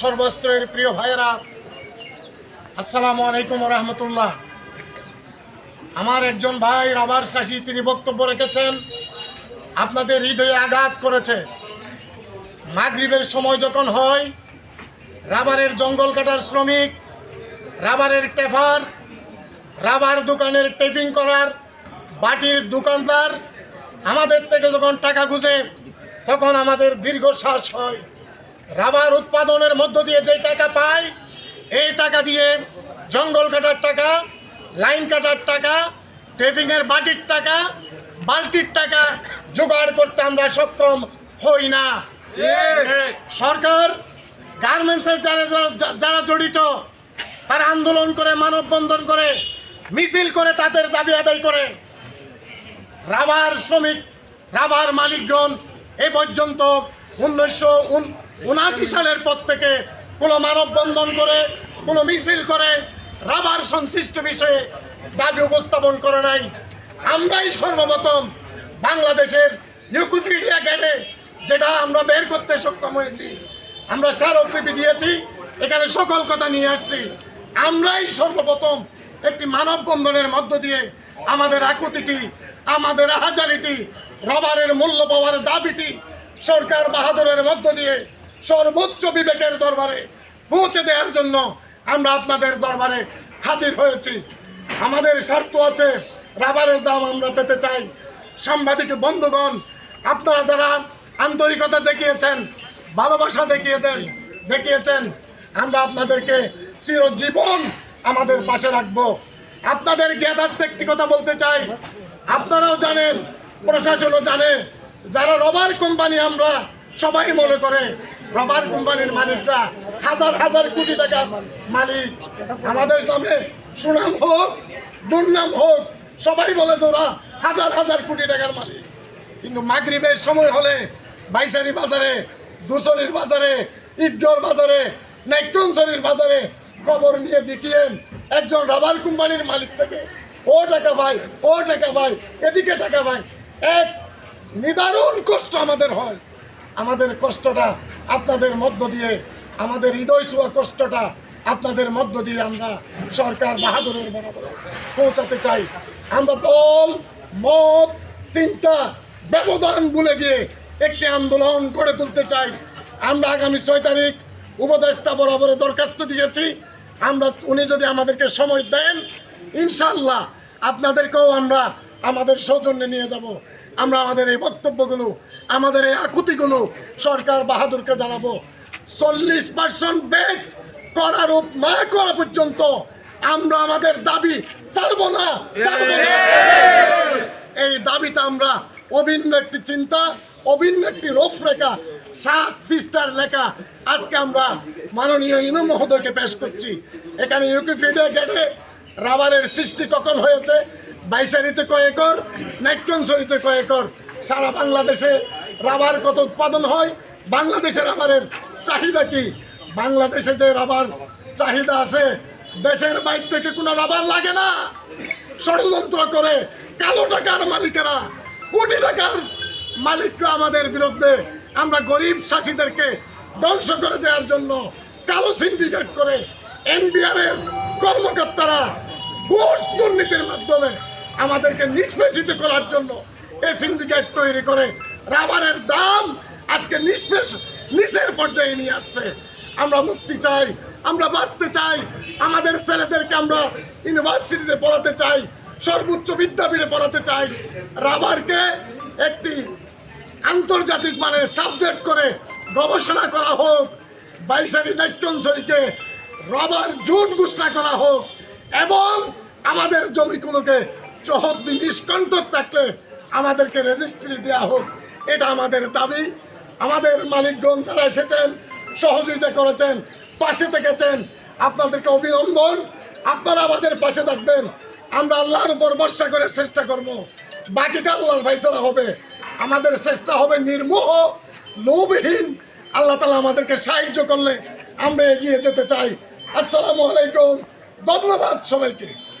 সর্বস্তরের প্রিয় ভাইয়েরা, আসসালামু আলাইকুম রহমতুল্লাহ। আমার একজন ভাই রাবার শাসী তিনি বক্তব্য রেখেছেন, আপনাদের হৃদয়ে আঘাত করেছে। মাগরিবের সময় যখন হয়, রাবারের জঙ্গল কাটার শ্রমিক, রাবারের টেফার রাবার দোকানের টেপিং করার, বাটির দোকানদার, আমাদের থেকে যখন টাকা খুঁজে, তখন আমাদের দীর্ঘশ্বাস হয়। রাবার উৎপাদনের মধ্য দিয়ে যে টাকা পাই এই টাকা দিয়ে জঙ্গল কাটার টাকা, লাইন কাটার টাকা টেপিংয়ের বাটির টাকা, বালতির টাকা জোগাড় করতে আমরা সক্ষম হই না। সরকার, গার্মেন্টসের যারা- যারা জড়িত, তারা আন্দোলন করে, মানববন্ধন করে, মিছিল করে তাদের দাবি আদায় করে। রাবার শ্রমিক, রাবার মালিকগণ এ পর্যন্ত উনিশশো উনআশি সালের পর থেকে কোনো মানববন্ধন করে, কোনো মিছিল করে, রাবার সংশ্লিষ্ট বিষয়ে দাবি উপস্থাপন করে নাই। আমরাই সর্বপ্রথম বাংলাদেশের ইউকুফিডিয়া গেটে যেটা আমরা বের করতে সক্ষম হয়েছি, আমরা স্যার স্মারকলিপি দিয়েছি, এখানে সকল কথা নিয়ে আসছি। আমরাই সর্বপ্রথম একটি মানববন্ধনের মধ্য দিয়ে আমাদের আকুতিটি, আমাদের হাজারিটি, রবারের মূল্য পাওয়ার দাবিটি সরকার বাহাদুরের মধ্য দিয়ে সর্বোচ্চ বিবেকের দরবারে পৌঁছে দেওয়ার জন্য আমরা আপনাদের দরবারে হাজির হয়েছি। আমাদের স্বার্থ আছে, রাবারের দাম আমরা পেতে চাই। সাংবাদিক বন্ধুগণ, আপনারা যারা আন্তরিকতা দেখিয়েছেন, ভালোবাসা দেখিয়ে দেন, দেখিয়েছেন, আমরা আপনাদেরকে চিরজীবন আমাদের পাশে রাখব। আপনাদের জ্ঞাতার্থে একটি কথা বলতে চাই। আপনারাও জানেন, প্রশাসনও জানে, যারা রবার কোম্পানি আমরা সবাই মনে করে রবার কোম্পানির মালিকরা হাজার হাজার কোটি টাকার মালিক। আমাদের নামে সুনাম হোক, দুর্নাম হোক, সবাই বলে ওরা হাজার হাজার কোটি টাকার মালিক। কিন্তু মাগরিবের সময় হলে বাইশারি বাজারে, দুশরির বাজারে ঈদগর বাজারে নাইকনসরির বাজারে কবর নিয়ে দেখিয়েন একজন রাবার কোম্পানির মালিক থেকে, ও টাকা ভাই, ও টাকা ভাই, এদিকে টাকা ভাই। এক নিদারুণ কষ্ট আমাদের হয়। আমাদের কষ্টটা আপনাদের মধ্য দিয়ে, আমাদের হৃদয় ছোঁয়া কষ্টটা আপনাদের মধ্য দিয়ে আমরা সরকার বাহাদুরের বরাবর পৌঁছাতে চাই। আমরা দল, মত, চিন্তা, ব্যবধান ভুলে গিয়ে একটি আন্দোলন গড়ে তুলতে চাই। আমরা আগামী ছয় তারিখ উপদেষ্টা বরাবরে দরখাস্ত দিয়েছি। আমরা, উনি যদি আমাদেরকে সময় দেন, ইনশাল্লাহ আপনাদেরকেও আমরা আমাদের সৌজন্যে নিয়ে যাব। আমরা আমাদের এই বক্তব্যগুলো, আমাদের এই আকুতিগুলো সরকার বাহাদুরকে জানাব। চল্লিশ পার্সেন্ট বেড করারূপ না করা পর্যন্ত আমরা আমাদের দাবি ছাড়বো না এই দাবিতে আমরা অভিন্ন একটি চিন্তা, অভিন্ন একটি রূপরেখা, সাত ফিস্টার লেখা আজকে আমরা মাননীয় ইনু মহোদয়কে পেশ করছি। এখানে ইউকিফিডে গেটে রাবারের সৃষ্টি কখন হয়েছে বাইশারিতে কয় একর নাইকনসরিতে কয় একর? সারা বাংলাদেশে রাবার কত উৎপাদন হয়? বাংলাদেশের রাবারের চাহিদা কি? বাংলাদেশে যে রাবার চাহিদা আছে, দেশের বাইর থেকে কোনো রাবার লাগে না। ষড়যন্ত্র করে কালো টাকার মালিকেরা, কোটি টাকার মালিকরা আমাদের বিরুদ্ধে আমরা গরিব চাষিদেরকে ধ্বংস করে দেওয়ার জন্য কালো সিন্ডিকেট করে এনবিআর এর কর্মকর্তারা ঘুষ দুর্নীতির মাধ্যমে আমাদেরকে নিষ্পেষিত করার জন্য এই সিন্ডিকেট তৈরি করে রাবারের দাম আজকে নিষ্পেষ, নিচের পর্যায়ে নিয়ে আসছে। আমরা মুক্তি চাই, আমরা বাঁচতে চাই, আমাদের ছেলেদেরকে আমরা ইউনিভার্সিটিতে পড়াতে চাই, সর্বোচ্চ বিদ্যাপীঠে পড়াতে চাই। রাবারকে একটি আন্তর্জাতিক মানের সাবজেক্ট করে গবেষণা করা হোক, বাইশারি নাট্যঞ্চরীকে রবার জুট ঘোষণা করা হোক, এবং আমাদের জমিগুলোকে চৌহদ্দি নিষ্কণ্ঠক থাকলে আমাদেরকে রেজিস্ট্রি দেওয়া হোক। এটা আমাদের দাবি। আমাদের মালিকগঞ্জ যারা এসেছেন, সহযোগিতা করেছেন, পাশে থেকেছেন, আপনাদেরকে অভিনন্দন। আপনারা আমাদের পাশে থাকবেন। আমরা আল্লাহর উপর ভরসা করে চেষ্টা করব। বাকিটা আল্লাহর ফাইসলা হবে। আমাদের চেষ্টা হবে নির্মোহ, লোভহীন। আল্লাহ তালা আমাদেরকে সাহায্য করলে আমরা এগিয়ে যেতে চাই। আসসালামু আলাইকুম। ধন্যবাদ সবাইকে।